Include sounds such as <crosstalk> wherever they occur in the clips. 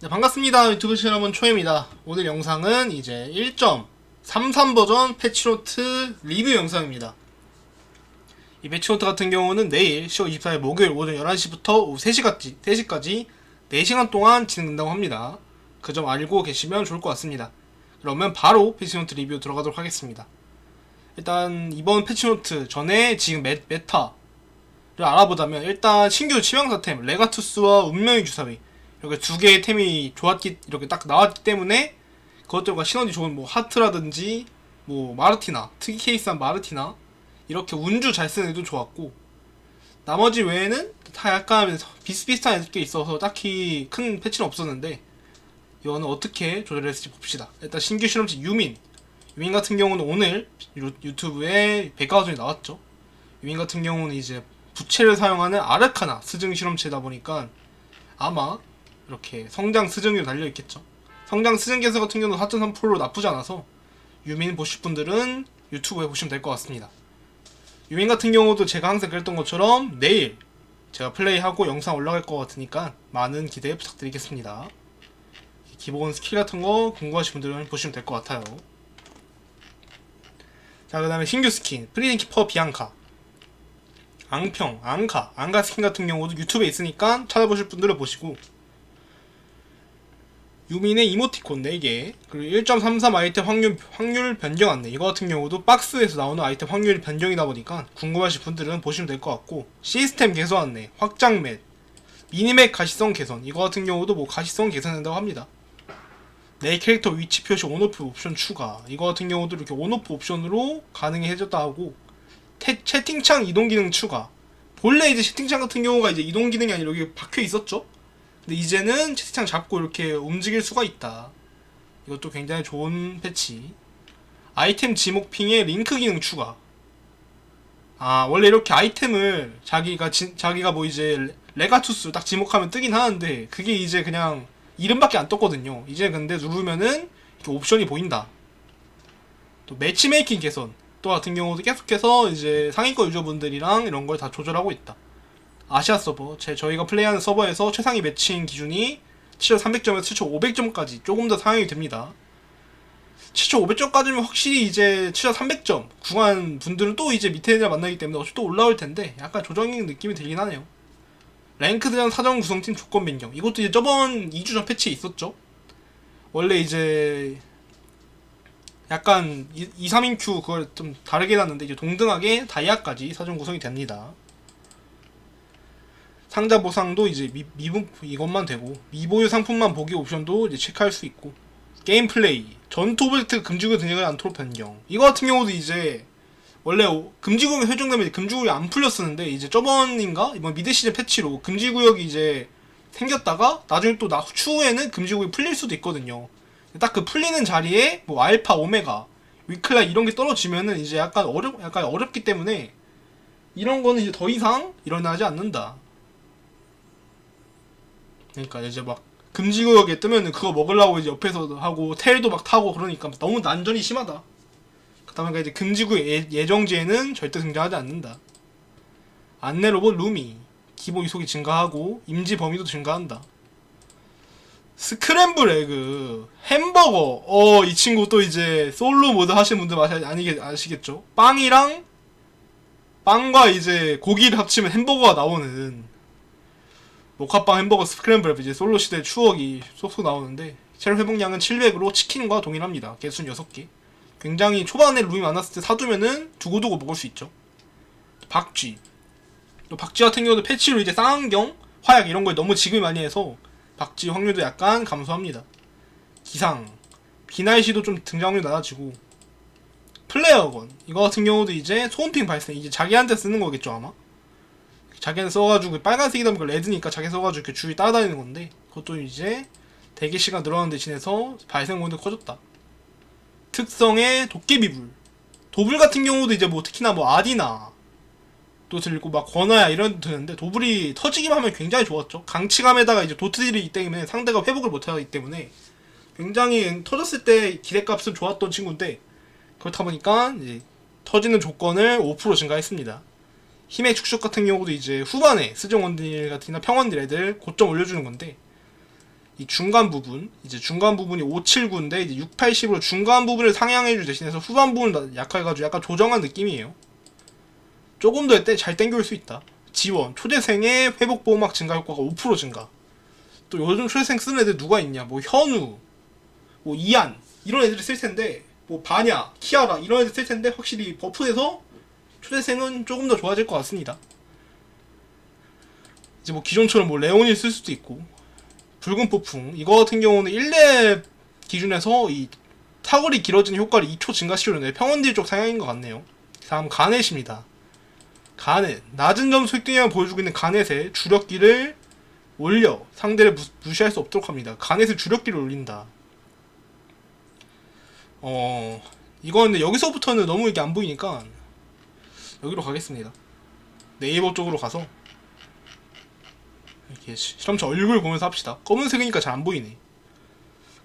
네, 반갑습니다. 유튜브 여러분 초입니다. 오늘 영상은 이제 1.33 버전 패치노트 리뷰 영상입니다. 이 패치노트 같은 경우는 내일 10월 24일 목요일 오전 11시부터 오후 3시까지, 3시까지 4시간 동안 진행된다고 합니다. 그 점 알고 계시면 좋을 것 같습니다. 그러면 바로 패치노트 리뷰 들어가도록 하겠습니다. 일단 이번 패치노트 전에 지금 메, 메타를 알아보자면 일단 신규 치명사템 레가투스와 운명의 주사위 이렇게 두 개의 템이 좋았기 이렇게 딱 나왔기 때문에 그것들과 시너지 좋은 뭐 하트라든지 뭐 마르티나 특이 케이스한 마르티나 이렇게 운주 잘 쓰는 애도 좋았고 나머지 외에는 다 약간 비슷비슷한 애들이 있어서 딱히 큰 패치는 없었는데 이거는 어떻게 조절했을지 봅시다. 일단 신규 실험체 유민. 유민 같은 경우는 오늘 유, 유튜브에 백과전이 나왔죠. 유민 같은 경우는 이제 부채를 사용하는 아르카나 스증 실험체다 보니까 아마 이렇게 성장 스증률 달려 있겠죠. 성장 스증 개수 같은 경우는 4.3%로 나쁘지 않아서 유민 보실 분들은 유튜브에 보시면 될 것 같습니다. 유민 같은 경우도 제가 항상 그랬던 것처럼 내일 제가 플레이하고 영상 올라갈 것 같으니까 많은 기대 부탁드리겠습니다. 기본 스킬 같은 거 궁금하신 분들은 보시면 될 것 같아요. 자, 그 다음에 신규 스킨, 프리즌 키퍼 비앙카. 앙평, 앙카, 앙카 스킨 같은 경우도 유튜브에 있으니까 찾아보실 분들은 보시고 유민의 이모티콘 4개 그리고 1.33 아이템 확률, 확률 변경 안내. 이거 같은 경우도 박스에서 나오는 아이템 확률 변경이다 보니까 궁금하신 분들은 보시면 될 것 같고 시스템 개선 안내 확장 맵 미니맵 가시성 개선. 이거 같은 경우도 뭐 가시성 개선된다고 합니다. 내 캐릭터 위치 표시 온오프 옵션 추가. 이거 같은 경우도 이렇게 온오프 옵션으로 가능해졌다 하고 태, 채팅창 이동 기능 추가. 본래 이제 채팅창 같은 경우가 이제 이동 기능이 아니라 여기 박혀 있었죠 근데 이제는 채팅창 잡고 이렇게 움직일 수가 있다. 이것도 굉장히 좋은 패치. 아이템 지목 핑에 링크 기능 추가. 아 원래 이렇게 아이템을 자기가 지, 자기가 뭐 이제 레가투스 딱 지목하면 뜨긴 하는데 그게 이제 그냥 이름밖에 안 떴거든요. 이제 근데 누르면은 이렇게 옵션이 보인다. 또 매치메이킹 개선 또 같은 경우도 계속해서 이제 상위권 유저분들이랑 이런 걸 다 조절하고 있다. 아시아 서버 제 저희가 플레이하는 서버에서 최상위 매칭 기준이 7,300점에서 7,500점까지 조금 더 상향이 됩니다. 7,500점까지면 확실히 이제 7,300점 구간 분들은 또 이제 밑에 애들 만나기 때문에 어차피 또 올라올 텐데 약간 조정인 느낌이 들긴 하네요. 랭크드전 사전 구성팀 조건 변경 이것도 이제 저번 2주 전 패치에 있었죠. 원래 이제 약간 2, 3인 큐 그걸 좀 다르게 놨는데 이제 동등하게 다이아까지 사전 구성이 됩니다. 상자 보상도 이제 미, 미분 이것만 되고 미보유 상품만 보기 옵션도 이제 체크할 수 있고 게임 플레이 전투 오브젝트 금지구역 등장을 않도록 변경. 이거 같은 경우도 이제 원래 오- 금지구역이 설정되면 금지구역이 안 풀렸었는데 이제 저번인가? 이번 미드 시즌 패치로 금지구역이 이제 생겼다가 나중에 또 나, 추후에는 금지구역이 풀릴 수도 있거든요. 딱 그 풀리는 자리에 뭐 알파 오메가 위클라 이런 게 떨어지면은 이제 약간 어렵 약간 어렵기 때문에 이런 거는 이제 더 이상 일어나지 않는다 그러니까 이제 막 금지구역에 뜨면은 그거 먹으려고 이제 옆에서 하고 텔도 막 타고 그러니까 너무 난전이 심하다. 그다음에 이제 금지구역 예, 예정지에는 절대 등장하지 않는다. 안내 로봇 루미 기본 이속이 증가하고 임지 범위도 증가한다. 스크램블 에그 햄버거 어 이 친구 또 이제 솔로 모드 하시는 분들 아시, 아니겠, 아시겠죠? 빵이랑 빵과 이제 고기를 합치면 햄버거가 나오는 모카빵 햄버거 스크램블 이제 솔로 시대 추억이 쏙쏙 나오는데 체력 회복량은 700으로 치킨과 동일합니다. 개수는 6개. 굉장히 초반에 룸이 많았을 때 사두면은 두고두고 먹을 수 있죠. 박쥐. 또 박쥐 같은 경우도 패치로 이제 쌍안경, 화약 이런 거에 너무 지급이 많이 해서 박쥐 확률도 약간 감소합니다. 기상. 비날씨도 좀 등장률 낮아지고 플레이어건 이거 같은 경우도 이제 소음핑 발생 이제 자기한테 쓰는 거겠죠 아마 자기는 써가지고 빨간색이다 보니까 레드니까 자기 써가지고 이렇게 주위 따라다니는 건데 그것도 이제 대기 시간 늘어나는 대신해서 발생 고도 커졌다. 특성의 도깨비불. 도불 같은 경우도 이제 뭐 특히나 뭐 아디나 또 들고 막 권하야 이런 데 드는데 도불이 터지기만 하면 굉장히 좋았죠. 강치감에다가 이제 도트들이기 때문에 상대가 회복을 못하기 때문에 굉장히 터졌을 때 기대값은 좋았던 친구인데 그렇다 보니까 이제 터지는 조건을 5% 증가했습니다. 힘의 축적 같은 경우도 이제 후반에 스정 원딜 같은 평원딜 애들 고점 올려주는 건데 이 중간 부분 이제 중간 부분이 579인데 이제 680으로 중간 부분을 상향해줄 대신해서 후반 부분을 약해가지고 약간 조정한 느낌이에요. 조금 더잘 땡겨올 수 있다. 지원 초대생의 회복 보호막 증가 효과가 5% 증가. 또 요즘 초대생 쓰는 애들 누가 있냐? 뭐 현우, 뭐 이안 이런 애들이 쓸 텐데 뭐 바냐, 키아라 이런 애들 쓸 텐데 확실히 버프돼서 초대생은 조금 더 좋아질 것 같습니다. 이제 뭐 기존처럼 뭐 레온이 쓸 수도 있고 붉은 폭풍 이거 같은 경우는 1렙 기준에서 이 사거리 길어지는 효과를 2초 증가시키려는데 평원딜 쪽 상향인 것 같네요. 다음 가넷입니다. 가넷 낮은 점수 획득량을 보여주고 있는 가넷의 주력기를 올려 상대를 무, 무시할 수 없도록 합니다. 가넷의 주력기를 올린다. 어 이거 근데 여기서부터는 너무 이게 안 보이니까 여기로 가겠습니다. 네이버 쪽으로 가서 이렇게 시- 실험체 얼굴 보면서 합시다. 검은색이니까 잘 안 보이네.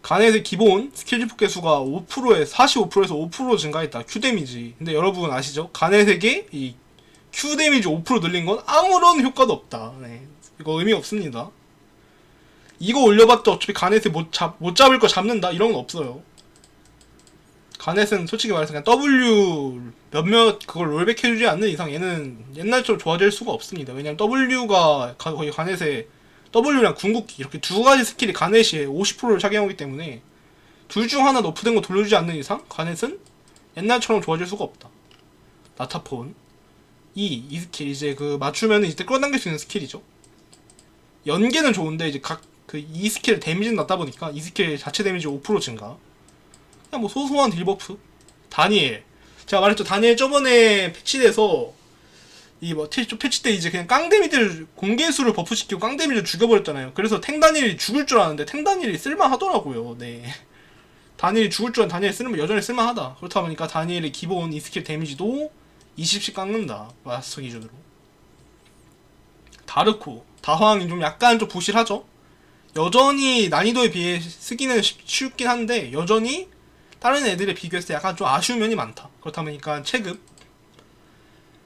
가넷의 기본 스킬 지폭 개수가 5%에 45%에서 5% 증가했다. Q 데미지. 근데 여러분 아시죠? 가넷에게 이 Q 데미지 5% 늘린 건 아무런 효과도 없다. 네. 이거 의미 없습니다. 이거 올려봤자 어차피 가넷을 못, 잡, 못 잡을 거 잡는다? 이런 건 없어요. 가넷은 솔직히 말해서 그냥 W 몇몇 그걸 롤백 해주지 않는 이상 얘는 옛날처럼 좋아질 수가 없습니다. 왜냐면 W가 가- 거의 가넷에 W랑 궁극기 이렇게 두 가지 스킬이 가넷이 50%를 차지하기 때문에 둘 중 하나 너프된 거 돌려주지 않는 이상 가넷은 옛날처럼 좋아질 수가 없다. 나타폰 이, 이 스킬 이제 그 맞추면 이제 끌어당길 수 있는 스킬이죠. 연계는 좋은데 이제 각 그 이 스킬 데미지는 낮다 보니까 이 스킬 자체 데미지 5% 증가. 그냥 뭐 소소한 딜버프. 다니엘. 제가 말했죠. 다니엘 저번에 패치돼서 이뭐 패치 때 이제 그냥 깡 데미지를 공개수를 버프시키고 깡 데미지를 죽여버렸잖아요. 그래서 탱 다니엘이 죽을 줄 알았는데 탱 다니엘이 쓸만하더라고요. 네. 다니엘이 죽을 줄 알았는데 다니엘 쓸만 여전히 쓸만하다. 그렇다 보니까 다니엘의 기본 이 스킬 데미지도 20씩 깎는다. 마스터 기준으로. 다르코. 다황이 좀 약간 좀 부실하죠? 여전히 난이도에 비해 쓰기는 쉽, 쉽긴 한데 여전히 다른 애들에 비교했을 때 약간 좀 아쉬운 면이 많다. 그렇다 보니까 체급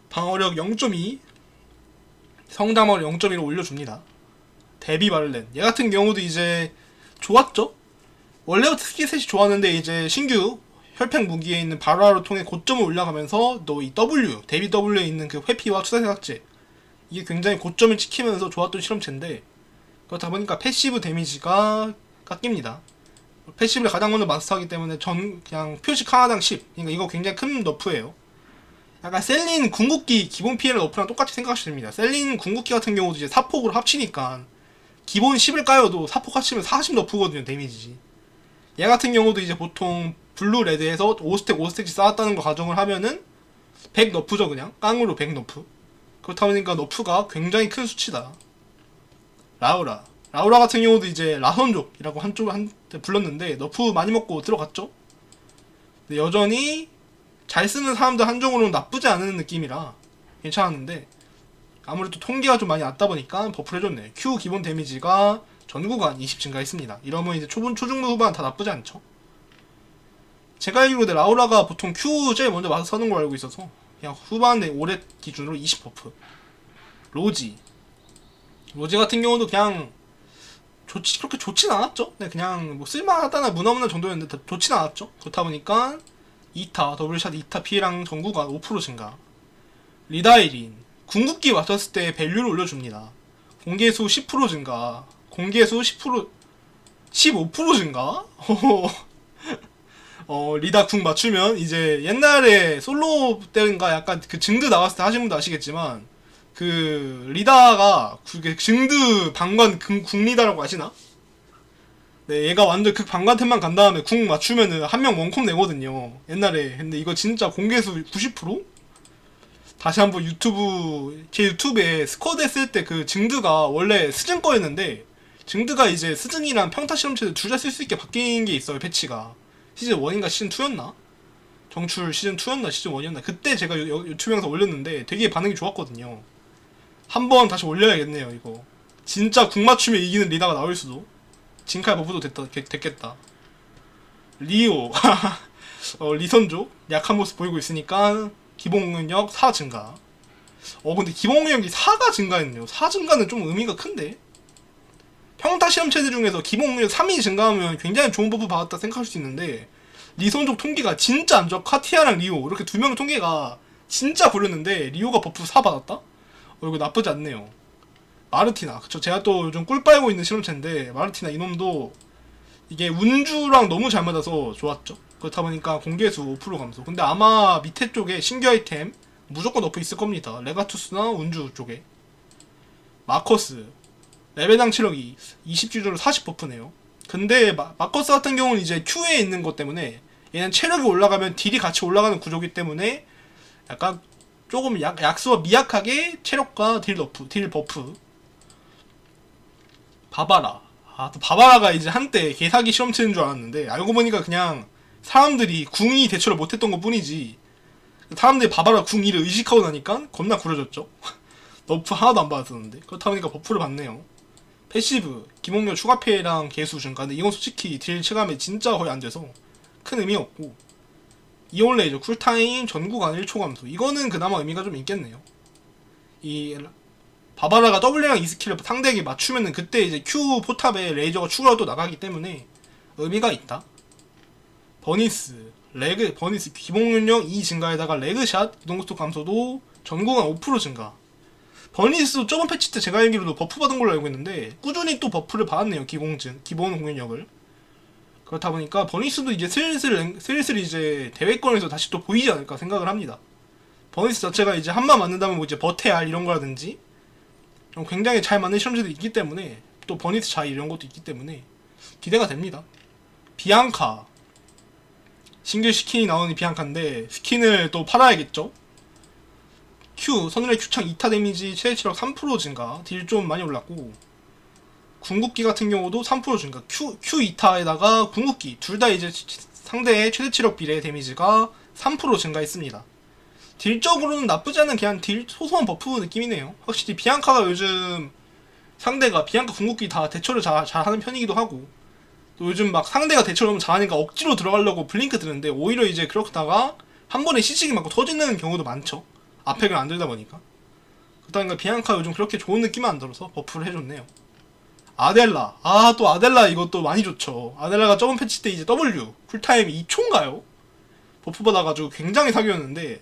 방어력 0.2 성담어를 0.1로 올려줍니다. 데비 바를렌 얘 같은 경우도 이제 좋았죠? 원래부터 스킬 셋이 좋았는데 이제 신규 혈팽 무기에 있는 발화를 통해 고점을 올라가면서 또 이 W 데비 W에 있는 그 회피와 삭제 이게 굉장히 고점을 지키면서 좋았던 실험체인데 그렇다 보니까 패시브 데미지가 깎입니다. 패시브를 가장 먼저 마스터하기 때문에 전 그냥 표식 하나당 10. 그러니까 이거 굉장히 큰 너프예요. 약간 셀린 궁극기 기본 피해를 너프랑 똑같이 생각하시면 됩니다. 셀린 궁극기 같은 경우도 이제 사폭으로 합치니까 기본 10을 까여도 사폭 합치면 40 너프거든요 데미지. 얘 같은 경우도 이제 보통 블루 레드에서 5스택 5스택씩 쌓았다는 거 가정을 하면은 100 너프죠 그냥 깡으로 100 너프. 그렇다 보니까 너프가 굉장히 큰 수치다. 라우라. 라우라 같은 경우도 이제 라선족이라고 한쪽 한테 불렀는데 너프 많이 먹고 들어갔죠. 근데 여전히 잘 쓰는 사람들 한정으로는 나쁘지 않은 느낌이라 괜찮았는데 아무래도 통계가 좀 많이 낮다 보니까 버프를 해줬네. Q 기본 데미지가 전 구간 20 증가했습니다. 이러면 이제 초분 초중반 후반 다 나쁘지 않죠. 제가 알기로 내 라우라가 보통 Q 제일 먼저 맞아 서는 걸 알고 있어서 그냥 후반에 올해 기준으로 20 버프. 로지. 로지 같은 경우도 그냥 좋지 그렇게 좋진 않았죠. 네, 그냥 뭐 쓸만하다나 무난무난 정도였는데 다 좋진 않았죠. 그렇다 보니까 2타 더블샷 2타 피해량 전구가 5% 증가. 리다이린 궁극기 맞췄을 때 밸류를 올려줍니다. 공개수 10% 증가. 공개수 10% 15% 증가? <laughs> 어 리다 궁 맞추면 이제 옛날에 솔로 때인가 약간 그 증드 나왔을 때 하신 분도 아시겠지만 그 리다가 그게 증드 방관 궁, 궁리다라고 아시나? 네, 얘가 완전 극 방관템만 간 다음에 궁 맞추면은 한 명 원콤 내거든요. 옛날에. 근데 이거 진짜 공개수 90%? 다시 한번 유튜브, 제 유튜브에 스쿼드 했을 때 그 증드가 원래 스증 거였는데, 증드가 이제 스증이랑 평타 실험체를 둘 다 쓸 수 있게 바뀐 게 있어요, 패치가. 시즌 1인가 시즌 2였나? 정출 시즌 2였나 시즌 1이었나? 그때 제가 유, 유튜브 영상 올렸는데 되게 반응이 좋았거든요. 한번 다시 올려야겠네요, 이거. 진짜 궁 맞추면 이기는 리다가 나올 수도. 진칼 버프도 됐다, 겠- 됐겠다. 리오. <laughs> 어, 리선조. 약한 모습 보이고 있으니까 기본 능력 4 증가. 어, 근데 기본 능력이 4가 증가했네요. 4 증가는 좀 의미가 큰데? 평타 실험체들 중에서 기본 능력 3이 증가하면 굉장히 좋은 버프 받았다 생각할 수 있는데 리선족 통계가 진짜 안 좋아 카티아랑 리오 이렇게 두 명의 통계가 진짜 고렸는데 리오가 버프 4 받았다? 어 이거 나쁘지 않네요. 마르티나. 그쵸? 제가 또 요즘 꿀 빨고 있는 실험체인데 마르티나 이놈도 이게 운주랑 너무 잘 맞아서 좋았죠. 그렇다 보니까 공개수 5% 감소. 근데 아마 밑에 쪽에 신규 아이템 무조건 넣고 있을 겁니다. 레가투스나 운주 쪽에. 마커스. 레벨당 체력이 20주조로 40 버프네요. 근데 마, 마커스 같은 경우는 이제 Q에 있는 것 때문에 얘는 체력이 올라가면 딜이 같이 올라가는 구조기 때문에 약간 조금 약, 약수와 미약하게 체력과 딜 너프, 딜 버프. 바바라. 아 또 바바라가 이제 한때 개사기 실험체인 줄 알았는데 알고 보니까 그냥 사람들이 궁이 대처를 못했던 것 뿐이지. 사람들이 바바라 궁2를 의식하고 나니까 겁나 구려졌죠. <laughs> 너프 하나도 안 받았었는데. 그렇다 보니까 버프를 받네요. 패시브. 기목력 추가 피해랑 개수 증가. 근데 이건 솔직히 딜 체감이 진짜 거의 안 돼서 큰 의미 없고 이온 레이저 쿨타임 전구간 1초 감소. 이거는 그나마 의미가 좀 있겠네요. 이 바바라가 W랑 E 스킬을 상대에게 맞추면은 그때 이제 Q 포탑에 레이저가 추가로 또 나가기 때문에 의미가 있다. 버니스 레그 버니스 기본 능력 2 증가에다가 레그샷 이동속도 감소도 전구간 5% 증가. 버니스도 저번 패치 때 제가 알기로도 버프 받은 걸로 알고 있는데 꾸준히 또 버프를 받았네요 기공증 기본 공격력을 그렇다 보니까 버니스도 이제 슬슬 랭- 슬슬 이제 대회권에서 다시 또 보이지 않을까 생각을 합니다. 버니스 자체가 이제 한마 맞는다면 뭐 이제 버테알 이런 거라든지 좀 굉장히 잘 맞는 실험들이 있기 때문에 또 버니스 자이 이런 것도 있기 때문에 기대가 됩니다. 비앙카. 신규 스킨이 나오는 비앙카인데 스킨을 또 팔아야겠죠? Q 선율의 Q창 2타 데미지 최대 체력 3% 증가. 딜 좀 많이 올랐고 궁극기 같은 경우도 3% 증가 Q, Q 2타에다가 궁극기 둘 다 이제 상대의 최대 체력 비례 데미지가 3% 증가했습니다. 딜적으로는 나쁘지 않은 그냥 딜 소소한 버프 느낌이네요. 확실히 비앙카가 요즘 상대가 비앙카 궁극기 다 대처를 잘, 잘 하는 편이기도 하고 또 요즘 막 상대가 대처를 너무 잘하니까 억지로 들어가려고 블링크 드는데 오히려 이제 그렇다가 한 번에 시식이 맞고 터지는 경우도 많죠. 앞팩을 안 들다 보니까. 그렇다니까 비앙카 요즘 그렇게 좋은 느낌은 안 들어서 버프를 해줬네요 아델라. 아 또 아델라 이것도 많이 좋죠. 아델라가 저번 패치 때 이제 W 쿨타임이 2초인가요? 버프 받아가지고 굉장히 사기였는데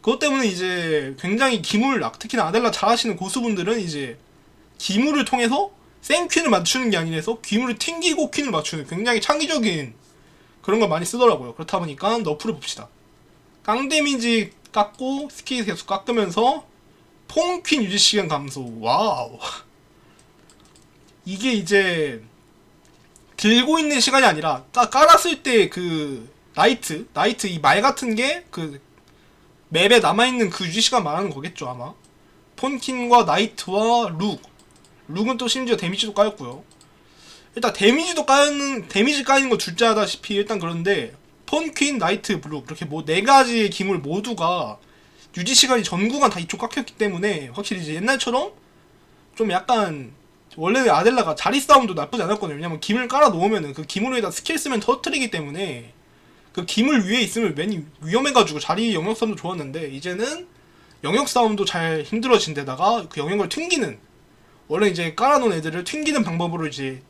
그것 때문에 이제 굉장히 기물 특히나 아델라 잘하시는 고수분들은 이제 기물을 통해서 생퀸을 맞추는 게 아니라서 기물을 튕기고 퀸을 맞추는 굉장히 창의적인 그런 걸 많이 쓰더라고요. 그렇다 보니까 너프를 봅시다. 깡 데미지 깎고 스킬 계속 깎으면서 퐁퀸 유지 시간 감소. 와우 이게 이제 들고 있는 시간이 아니라 까, 깔았을 때 그 나이트 나이트 이 말 같은 게 그 맵에 남아있는 그 유지 시간 말하는 거겠죠 아마. 폰킨과 나이트와 룩. 룩은 또 심지어 데미지도 까였고요. 일단 데미지도 까는 데미지 까이는 거 둘째 하다시피 일단 그런데 폰퀸 나이트 블루 이렇게 뭐 네 가지의 기물 모두가 유지 시간이 전 구간 다 2초 깎였기 때문에 확실히 이제 옛날처럼 좀 약간 원래 아델라가 자리 싸움도 나쁘지 않았거든요. 왜냐면 기물 깔아 놓으면은 그 기물 위에다 스킬 쓰면 터트리기 때문에 그 기물 위에 있으면 괜히 위험해가지고 자리 영역 싸움도 좋았는데 이제는 영역 싸움도 잘 힘들어진 데다가 그 영역을 튕기는 원래 이제 깔아놓은 애들을 튕기는 방법으로 이제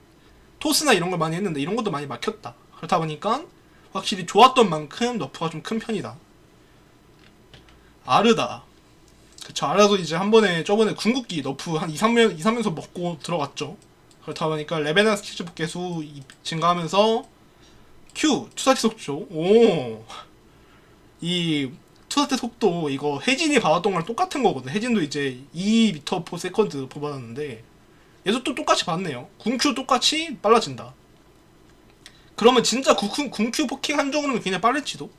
토스나 이런 걸 많이 했는데 이런 것도 많이 막혔다. 그렇다 보니까 확실히 좋았던 만큼 너프가 좀 큰 편이다. 아르다. 그쵸, 아르다도 이제 한 번에 저번에 궁극기 너프 한 2, 3면, 2, 3면서 먹고 들어갔죠. 그렇다 보니까 레벨이나 스킬 개수 이- 증가하면서 Q, 투사티 속도. 오. 이 투사티 속도 이거 혜진이 받았던 거랑 똑같은 거거든. 혜진도 이제 2m per 세컨드 받았는데 얘도 또 똑같이 받네요. 궁큐 똑같이 빨라진다. 그러면 진짜 궁, 궁큐 포킹 한 정도면 그냥 빠를지도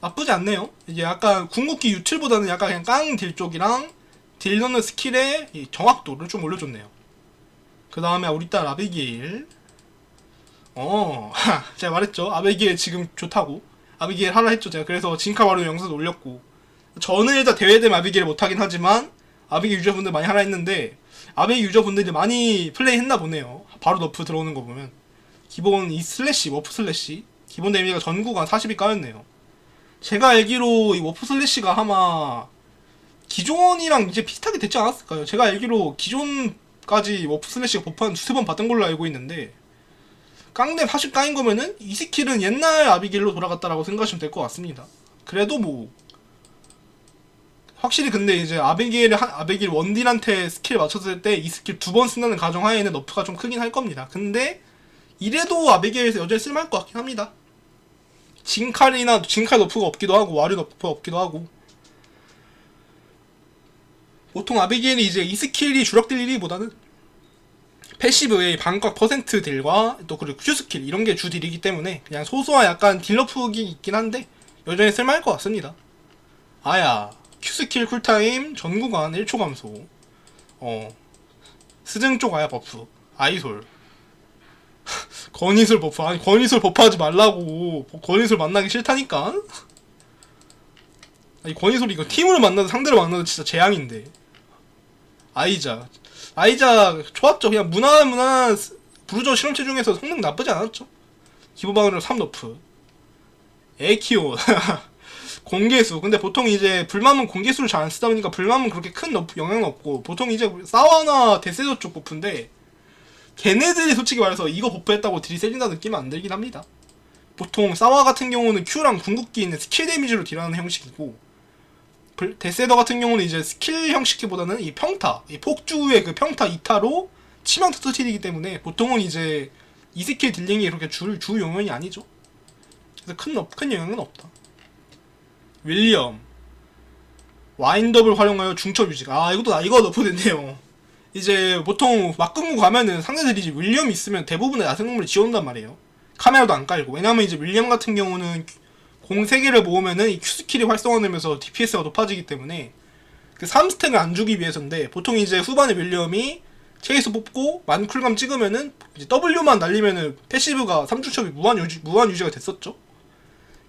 나쁘지 않네요. 이게 약간 궁극기 유틸보다는 약간 그냥 깡딜 쪽이랑 딜 넣는 스킬의 이 정확도를 좀 올려줬네요. 그 다음에 우리 딸 아비게일. 어, <laughs> 제가 말했죠. 아비게일 지금 좋다고. 아비게일 하라 했죠. 제가 그래서 진카 바로 영상도 올렸고. 저는 일단 대회 되면 아비게일 못하긴 하지만 아비게일 유저분들 많이 하라 했는데 아비게일 유저분들이 많이 플레이 했나 보네요. 바로 너프 들어오는 거 보면. 기본 이 슬래시, 워프 슬래시. 기본 데미지가 전구가 40이 까였네요. 제가 알기로 이 워프 슬래시가 아마 기존이랑 이제 비슷하게 됐지 않았을까요? 제가 알기로 기존 버프까지 워프 슬래시가 버프 한 두세 번 받은 걸로 알고 있는데 깡댐 사실 까인 거면은 이 스킬은 옛날 아비길로 돌아갔다라고 생각하시면 될 것 같습니다. 그래도 뭐 확실히 근데 이제 아비길 한 아비길 원딜한테 스킬 맞췄을 때 이 스킬 두 번 쓴다는 가정하에는 너프가 좀 크긴 할 겁니다. 근데 이래도 아비길에서 여전히 쓸만할 것 같긴 합니다. 진칼이나 진칼 너프가 없기도 하고 와류 너프가 없기도 하고. 보통 아비게일이 이제 이 스킬이 주력될 일이보다는 패시브의 반각 퍼센트 딜과 또 그리고 Q 스킬 이런 게 주 딜이기 때문에 그냥 소소한 약간 딜러프기 있긴 한데 여전히 쓸만할 것 같습니다. 아야 Q 스킬 쿨타임 전 구간 1초 감소. 어. 스증 쪽 아야 버프. 아이솔 <laughs> 건이솔 버프 아니 건이솔 버프하지 말라고. 건이솔 만나기 싫다니까. 아니 건이솔 이거 팀으로 만나도 상대로 만나도 진짜 재앙인데. 아이자. 아이자 좋았죠. 그냥 무난한 무난한 스- 브루저 실험체 중에서 성능 나쁘지 않았죠. 기본방으로 3너프. 에키오. <laughs> 공개수. 근데 보통 이제 불만은 공개수를 잘 안 쓰다 보니까 불만은 그렇게 큰 너프 영향은 없고 보통 이제 사와나 데세도 쪽 버프인데 걔네들이 솔직히 말해서 이거 버프했다고 딜이 세진다 느낌은 안 들긴 합니다 보통 사와 같은 경우는 Q랑 궁극기 있는 스킬 데미지로 딜하는 형식이고 불- 데세더 같은 경우는 이제 스킬 형식보다는 이 평타, 이 폭주의 그 평타 2타로 치명타 스틸이기 때문에 보통은 이제 이 스킬 딜링이 그렇게 주, 주 용어이 아니죠. 그래서 큰, 업- 큰 영향은 없다. 윌리엄 와인더블 활용하여 중첩 유지. 아 이것도 나 이거 너프됐네요. 이제 보통 막근무 가면은 상대들이 이제 윌리엄 있으면 대부분의 야생동물을 지원단 말이에요. 카메라도 안 깔고 왜냐면 이제 윌리엄 같은 경우는 공 3개를 모으면은 이 Q스킬이 활성화되면서 DPS가 높아지기 때문에 그 3스택을 안 주기 위해서인데 보통 이제 후반에 윌리엄이 체이스 뽑고 만 쿨감 찍으면은 이제 W만 날리면은 패시브가 3주첩이 무한 유지, 무한 유지가 됐었죠.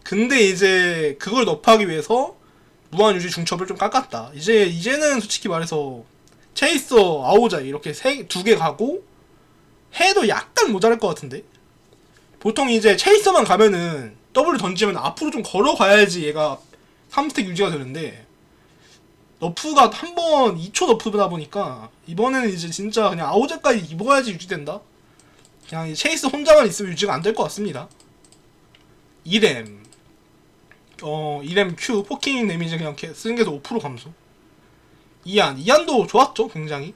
근데 이제 그걸 너프하기 위해서 무한 유지 중첩을 좀 깎았다. 이제 이제는 솔직히 말해서 체이서 아오자 이렇게 세 두 개 가고 해도 약간 모자랄 것 같은데? 보통 이제 체이서만 가면은 W 던지면 앞으로 좀 걸어가야지 얘가 3스택 유지가 되는데 너프가 한 번 2초 너프다 보니까 이번에는 이제 진짜 그냥 아오자까지 입어야지 유지된다? 그냥 이 체이스 혼자만 있으면 유지가 안 될 것 같습니다. 2렘 어 2렘 Q 포킹 데미지 그냥 쓰는 게도 5% 감소 이안 이안도 좋았죠 굉장히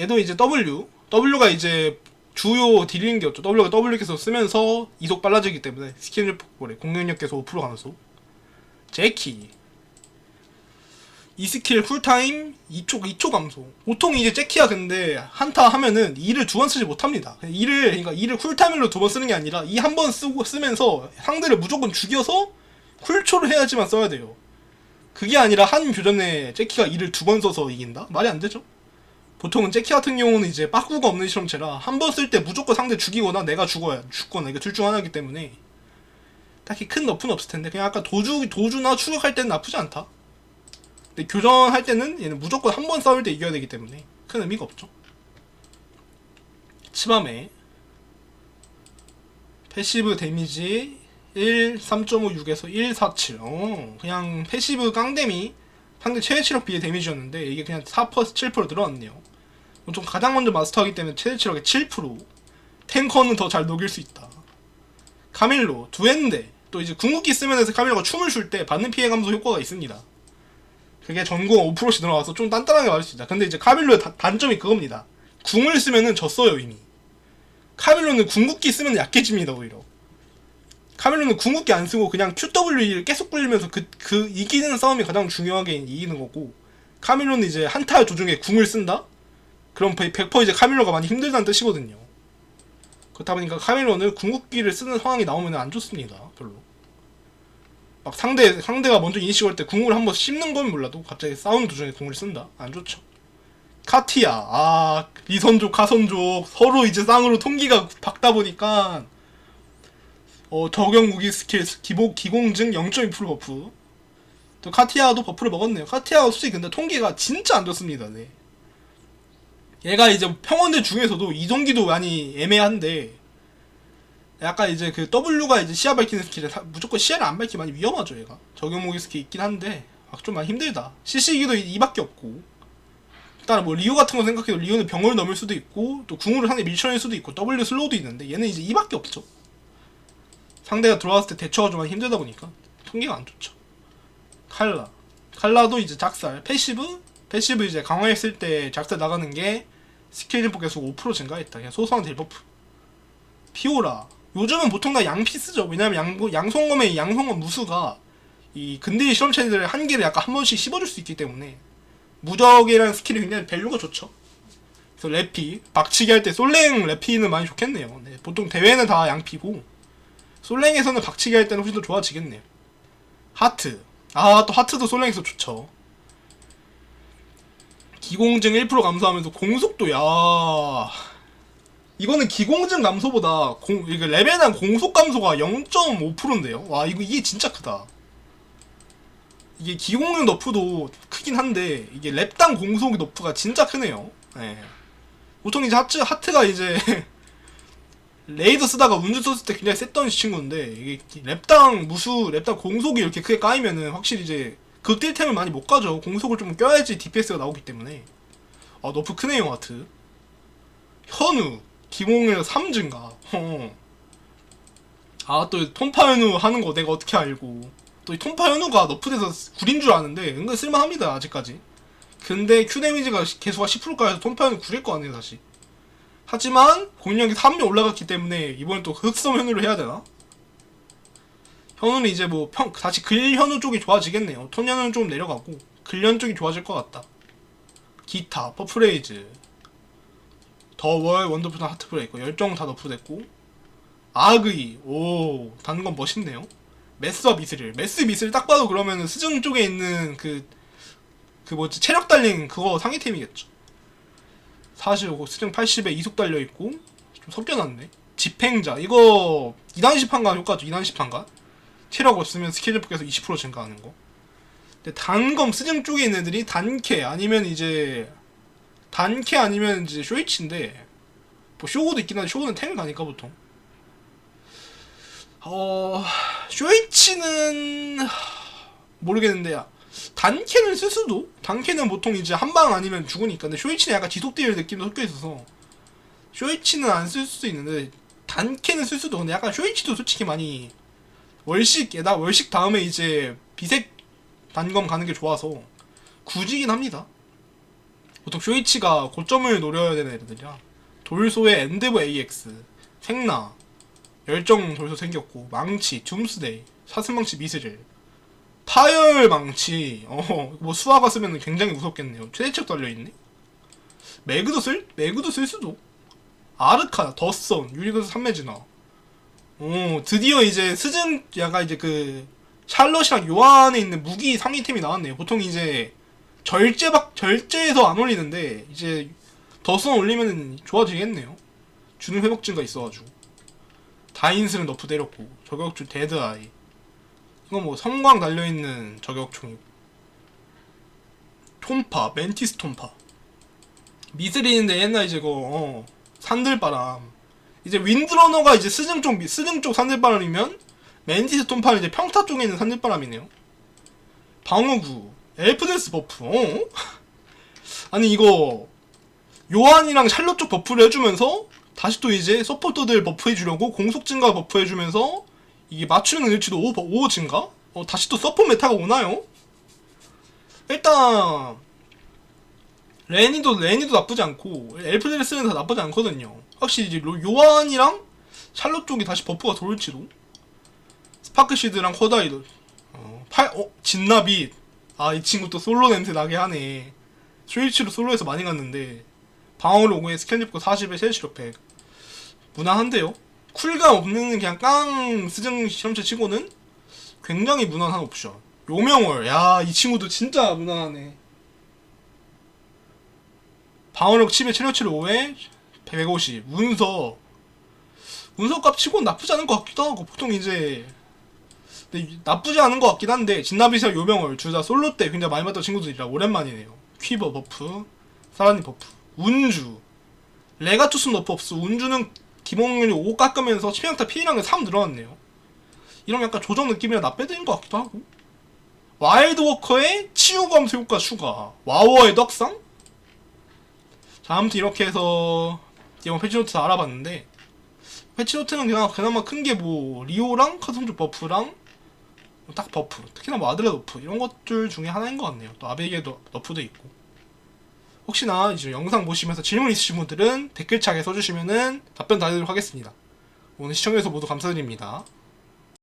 얘도 이제 W W가 이제 주요 딜링 기였죠. W가 W 계속 쓰면서 이속 빨라지기 때문에 스킬 폭발에 공격력 계속 5% 감소. 제키 이 스킬 쿨타임 2초 2초 감소. 보통 이제 제키야 근데 한타 하면은 이를 두 번 쓰지 못합니다. 이를 그러니까 이를 쿨타임으로 두 번 쓰는 게 아니라 이 한 번 쓰고 쓰면서 상대를 무조건 죽여서 쿨초를 해야지만 써야 돼요. 그게 아니라 한 교전에 제키가 이를 두 번 써서 이긴다? 말이 안 되죠. 보통은 제키 같은 경우는 이제 빠꾸가 없는 실험체라 한 번 쓸 때 무조건 상대 죽이거나 내가 죽어야 죽거나 이게 둘 중 하나이기 때문에 딱히 큰 너프는 없을 텐데 그냥 아까 도주 도주나 추격할 때는 나쁘지 않다. 근데 교전할 때는 얘는 무조건 한 번 싸울 때 이겨야 되기 때문에 큰 의미가 없죠. 치밤에 패시브 데미지 1 3.56에서 1 47. 어, 그냥 패시브 깡데미 상대 최대 체력 비의 데미지였는데 이게 그냥 4% 7% 늘어났네요. 좀 가장 먼저 마스터하기 때문에 최대 체력의 7% 탱커는 더 잘 녹일 수 있다. 카밀로 두엔데 또 이제 궁극기 쓰면서 카밀로가 춤을 출 때 받는 피해 감소 효과가 있습니다. 그게 전공 5%씩 늘어나서 좀 단단하게 말할 수 있다. 근데 이제 카밀로의 다- 단점이 그겁니다. 궁을 쓰면은 졌어요 이미. 카밀로는 궁극기 쓰면 약해집니다 오히려. 카밀로는 궁극기 안 쓰고 그냥 QW를 계속 굴리면서 그, 그 이기는 싸움이 가장 중요하게 이기는 거고 카밀로는 이제 한타 도중에 궁을 쓴다? 그럼 100% 이제 카밀로가 많이 힘들다는 뜻이거든요. 그렇다 보니까 카밀로는 궁극기를 쓰는 상황이 나오면 안 좋습니다. 별로. 막 상대, 상대가 먼저 이니시 걸때 궁을 한번 씹는 건 몰라도 갑자기 싸우는 도중에 궁을 쓴다? 안 좋죠. 카티아, 아, 리선족, 카선족, 서로 이제 쌍으로 통기가 박다 보니까 어, 적용 무기 스킬 기복 기공증 0.2% 버프. 또 카티아도 버프를 먹었네요. 카티아가 솔직히 근데 통계가 진짜 안 좋습니다. 네. 얘가 이제 평원들 중에서도 이동기도 많이 애매한데 약간 이제 그 W가 이제 시야 밝히는 스킬에 사- 무조건 시야를 안 밝히면 많이 위험하죠 얘가 적용 무기 스킬 있긴 한데 아, 좀 많이 힘들다 CC기도 이- 이밖에 없고 일단 뭐 리오 같은 거 생각해도 리오는 병을 넘을 수도 있고 또 궁으로 상대 밀쳐낼 수도 있고 W 슬로우도 있는데 얘는 이제 이밖에 없죠. 상대가 들어왔을 때 대처가 좀 힘들다 보니까 통계가 안 좋죠. 칼라 칼라도 이제 작살 패시브 패시브 이제 강화했을 때 작살 나가는 게 스킬 증폭 계속 5% 증가했다. 그냥 소소한 딜 버프. 피오라 요즘은 보통 다 양피 쓰죠. 왜냐면 양 양송검의 양송검 무수가 이 근대의 실험체들 한 개를 약간 한 번씩 씹어줄 수 있기 때문에 무적이라는 스킬이 굉장히 밸류가 좋죠. 그래서 래피 박치기 할 때 솔랭 래피는 많이 좋겠네요. 네, 보통 대회는 다 양피고 솔랭에서는 박치기 할 때는 훨씬 더 좋아지겠네요. 하트 아 또 하트도 솔랭에서 좋죠. 기공증 1% 감소하면서 공속도 야 이거는 기공증 감소보다 공 이게 레벨당 공속 감소가 0.5%인데요. 와 이거 이게 진짜 크다. 이게 기공용 너프도 크긴 한데 이게 랩당 공속 너프가 진짜 크네요. 예. 보통 이제 하트 하트가 이제 <laughs> 레이더 쓰다가 운주 썼을 때 굉장히 셌던 친구인데 이게 랩당 무수 랩당 공속이 이렇게 크게 까이면은 확실히 이제 극딜템을 많이 못 가죠. 공속을 좀 껴야지 DPS가 나오기 때문에 아 너프 크네요 하트. 현우 기공에서 3 증가. 아또 톰파 현우 하는 거 내가 어떻게 알고 또 이 톰파 현우가 너프돼서 구린 줄 아는데 은근 쓸만합니다 아직까지 근데 Q 데미지가 개수가 10%까지 톰파 현우 구릴 거 아니에요 다시 하지만 공격력이 3명 올라갔기 때문에 이번엔 또 흑섬 현우를 해야 되나? 현우는 이제 뭐 평, 다시 글 현우 쪽이 좋아지겠네요. 톤 현우는 좀 내려가고 글현 쪽이 좋아질 것 같다. 기타, 퍼프레이즈 더월, 원더풀 하트 브레이커 열정 다 너프됐고 아그이 오 다는 건 멋있네요. 메스와 미스릴 메스 미스릴 딱 봐도 그러면은 스승 쪽에 있는 그 그 뭐지 체력 달린 그거 상위템이겠죠 45 스승 80에 이속 달려있고 좀 섞여놨네. 집행자. 이거 2단 시판가? 효과죠. 2단 시판가? 체력 없으면 스킬 폭에서 20% 증가하는 거. 근데 단검 스승 쪽에 있는 애들이 단캐 아니면 이제 단캐 아니면 이제 쇼이치인데 뭐 쇼고도 있긴 한데 쇼고는 탱을 가니까 보통. 어 쇼이치는 모르겠는데 단캐는 쓸 수도? 단캐는 보통 이제 한 방 아니면 죽으니까. 근데 쇼이치는 약간 지속딜 느낌도 섞여 있어서. 쇼이치는 안 쓸 수도 있는데 단캐는 쓸 수도. 근데 약간 쇼이치도 솔직히 많이 월식 에다 월식 다음에 이제 비색 단검 가는 게 좋아서 굳이긴 합니다. 보통 쇼이치가 고점을 노려야 되는 애들이라. 돌소의 엔데브 AX 생나 열정 돌소 생겼고 망치 둠스데이 사슴망치 미스릴 파열 망치. 어 뭐 수화가 쓰면 굉장히 무섭겠네요. 최대책 달려있네? 매그도 쓸 매그도 쓸 수도. 아르카 더선 유리그스 3매지나 오 드디어 이제 스승 약간 이제 그 샬럿이랑 요한에 있는 무기 상위템이 나왔네요. 보통 이제 절제 박 절제에서 안 올리는데 이제 더선 올리면 좋아지겠네요. 주는 회복 증가 있어가지고. 다인스는 너프 때렸고 저격주 데드아이 이거 뭐 섬광 달려있는 저격총이고 톰파 멘티스 톰파. 미스린인데 옛날 이제 그거 어, 산들바람. 이제 윈드러너가 이제 스승 쪽 미- 스승 쪽 산들바람이면 멘티스 톰파는 이제 평타 쪽에 있는 산들바람이네요. 방어구 엘프데스 버프 어? <laughs> 아니 이거 요한이랑 샬롯 쪽 버프를 해주면서 다시 또 이제 서포터들 버프 해주려고 공속 증가 버프 해주면서 이게 맞추는 일치도 5, 5 증가? 어, 다시 또 서포 메타가 오나요? 일단 레니도 레니도 나쁘지 않고 엘프데스는 다 나쁘지 않거든요. 확실히 이제 로- 요한이랑 샬롯 쪽이 다시 버프가 돌지도 스파크 시드랑 커다이도 어, 팔, 어, 진나빛 아이 친구 또 솔로 냄새 나게 하네 스위치로 솔로에서 많이 갔는데 방어를 5에 스캔 립고 40에 셀시로 100 무난한데요? 쿨감 없는 그냥 깡 스승 실험체 치고는 굉장히 무난한 옵션. 요명월. 야 이 친구도 진짜 무난하네. 방어력 10에 체력치를 5에 150 운서. 운서 값 치고는 나쁘지 않은 것 같기도 하고 보통 이제. 나쁘지 않은 것 같긴 한데 진나비사 요명을 둘다 솔로 때 굉장히 많이 봤던 친구들이라 오랜만이네요. 퀴버 버프, 사라니 버프, 운주, 레가투스 너프 없어. 운주는 기본률이 5 깎으면서 치명타 피해량이 3 늘어났네요. 이런 약간 조정 느낌이라 나빼드인 것 같기도 하고. 와일드워커의 치유 감소 효과 추가, 와워의 떡상, 자 아무튼 이렇게 해서 이번 패치노트 알아봤는데 패치노트는 그냥 그나마 큰 게 뭐 리오랑 카성족 버프랑 뭐딱 버프. 특히나 뭐 아들레 너프. 이런 것들 중에 하나인 것 같네요. 또 아베게 너- 너프도 있고 혹시나 이제 영상 보시면서 질문 있으신 분들은 댓글창에 써주시면은 답변 드리도록 하겠습니다. 오늘 시청해주셔서 모두 감사드립니다